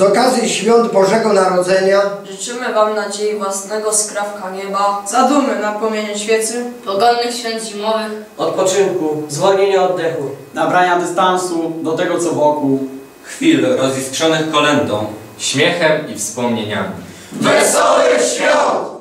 Z okazji świąt Bożego Narodzenia, Życzymy Wam nadziei własnego skrawka nieba, Zadumy na płomienie świecy, Pogodnych świąt zimowych, Odpoczynku, zwolnienia oddechu. nabrania dystansu do tego, co wokół. chwil roziskrzonych kolędą, śmiechem i wspomnieniami. Wesołych Świąt!